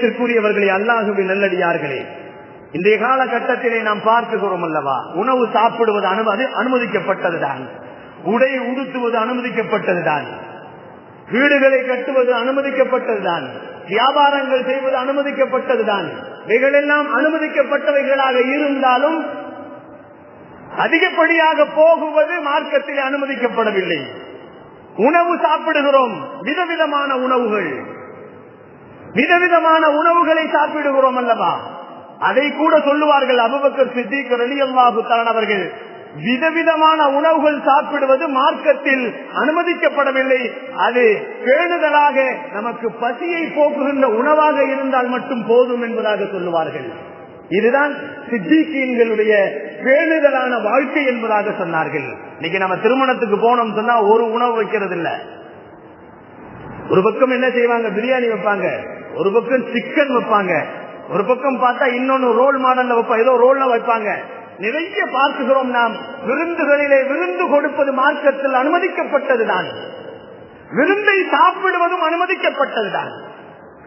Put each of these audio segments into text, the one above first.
கூறியவர்களே அல்லாஹுவின் நல்லடியார்களே. இன்றைய காலகட்டத்திலே நாம் பார்க்கிறோம் அல்லவா? உணவு சாப்பிடுவது அனுமதி அனுமதிக்கப்பட்டதுதான் உடை உடுத்துவது அனுமதிக்கப்பட்டதுதான் வீடுகளை கட்டுவது அனுமதிக்கப்பட்டதுதான் வியாபாரங்கள் செய்வது அனுமதிக்கப்பட்டதுதான் இவைகளெல்லாம் அனுமதிக்கப்பட்டவைகளாக இருந்தாலும் அதிகப்படியாக போகுவது மார்க்கத்தில் அனுமதிக்கப்படவில்லை. உணவு சாப்பிடுகிறோம். விதவிதமான உணவுகள். விதவிதமான உணவுகளை சாப்பிடுகிறோம் அல்லவா? அதை கூட சொல்லுவார்கள் அபுபக்கர் சித்திக் அலி அல்லாஹு அவர்கள் விதவிதமான உணவுகள் சாப்பிடுவது மார்க்கத்தில் அனுமதிக்கப்படவில்லை. அது பேணுதலாக நமக்கு பசியை போக்குகின்ற உணவாக இருந்தால் மட்டும் போதும் என்பதாக சொல்லுவார்கள். இதுதான் சித்திகீன்களுடைய பேணுதலான வாழ்க்கை என்பதாக சொன்னார்கள். இன்னைக்கு நம்ம திருமணத்துக்கு போனோம் சொன்னா ஒரு உணவு வைக்கிறது இல்ல ஒரு பக்கம் என்ன செய்வாங்க? பிரியாணி வைப்பாங்க. ஒரு பக்கம் சிக்கன் வைப்பாங்க. ஒரு பக்கம் பார்த்தா இன்னொன்னு ரோல் மாடல்ல வைப்பாங்க ஏதோ ரோல்ல வைப்பாங்க. நிறைய பார்க்குகிறோம் நாம். விருந்துகளிலே விருந்து கொடுப்பது மார்க்கத்தில் அனுமதிக்கப்பட்டதுதான். விருந்தை சாப்பிடுவதும் அனுமதிக்கப்பட்டதுதான்.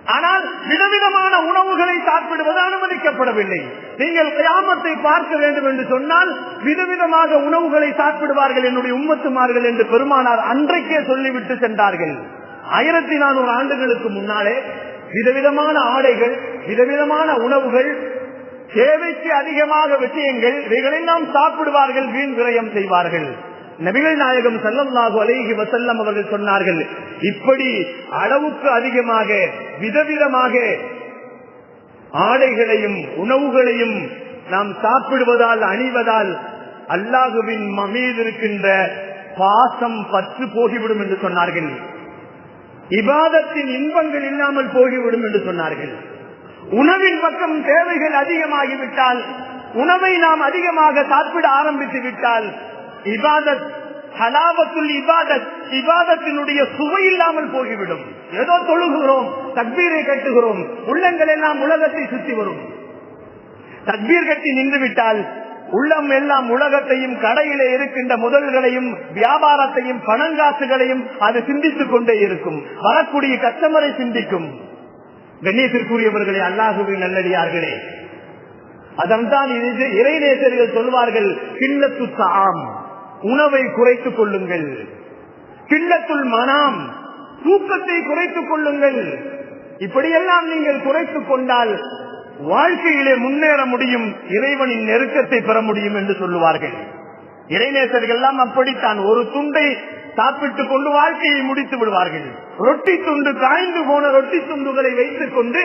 ஆனால் விதவிதமான உணவுகளை சாப்பிடுவது அனுமதிக்கப்படவில்லை. நீங்கள் கிராமத்தை பார்க்க வேண்டும் என்று சொன்னால் விதவிதமாக உணவுகளை சாப்பிடுவார்கள் என்னுடைய உம்மத்துமார்கள் என்று பெருமானார் அன்றைக்கே சொல்லிவிட்டு சென்றார்கள். ஆயிரத்தி நானூறு ஆண்டுகளுக்கு முன்னாலே விதவிதமான ஆடைகள் விதவிதமான உணவுகள் தேவைக்கு அதிகமாக விஷயங்கள் இவைகளெல்லாம் சாப்பிடுவார்கள் வீண் விரயம் செய்வார்கள். நபிகள் நாயகம் செல்லம்லாகு அலேஹி வசல்லம் அவர்கள் சொன்னார்கள் இப்படி அளவுக்கு அதிகமாக விதவிதமாக ஆடைகளையும் உணவுகளையும் நாம் சாப்பிடுவதால் அணிவதால் அல்லாஹுவின் மீது இருக்கின்ற பாசம் பற்று போகிவிடும் என்று சொன்னார்கள். இபாதத்தின் இன்பங்கள் இல்லாமல் போகிவிடும் என்று சொன்னார்கள். உணவின் பக்கம் தேவைகள் அதிகமாகிவிட்டால் உணவை நாம் அதிகமாக சாப்பிட ஆரம்பித்து விட்டால் இபாதத் ஹலாபத்துல் இபாதத் இபாதத்தினுடைய சுவை இல்லாமல் போகிவிடும். ஏதோ தொழுகிறோம் தக்பீரை கட்டுகிறோம் உள்ளங்கள் எல்லாம் உலகத்தை சுற்றி வரும். தக்பீர் கட்டி நின்று விட்டால் உள்ளம் எல்லாம் உலகத்தையும் கடையிலே இருக்கின்ற முதல்களையும் வியாபாரத்தையும் பணங்காசுகளையும் அது சிந்தித்துக் கொண்டே இருக்கும். வரக்கூடிய கஸ்டமரை சிந்திக்கும். கண்ணியத்திற்குரியவர்களே அல்லாஹுவின் நல்லடியார்களே. அதன்தான் இறைநேசர்கள் சொல்வார்கள் கிண்ணத்து தாம் உணவை குறைத்துக் கொள்ளுங்கள். கிண்ணத்துள் மனாம் தூக்கத்தை குறைத்துக் கொள்ளுங்கள். இப்படியெல்லாம் நீங்கள் குறைத்துக் கொண்டால் வாழ்க்கையிலே முன்னேற முடியும் இறைவனின் நெருக்கத்தை பெற முடியும் என்று சொல்லுவார்கள். இறைநேசர்கள் எல்லாம் அப்படித்தான். ஒரு துண்டை சாப்பிட்டுக் கொண்டு வாழ்க்கையை முடித்து விடுவார்கள். ரொட்டி துண்டு காய்ந்து போன ரொட்டி துண்டுகளை வைத்துக் கொண்டு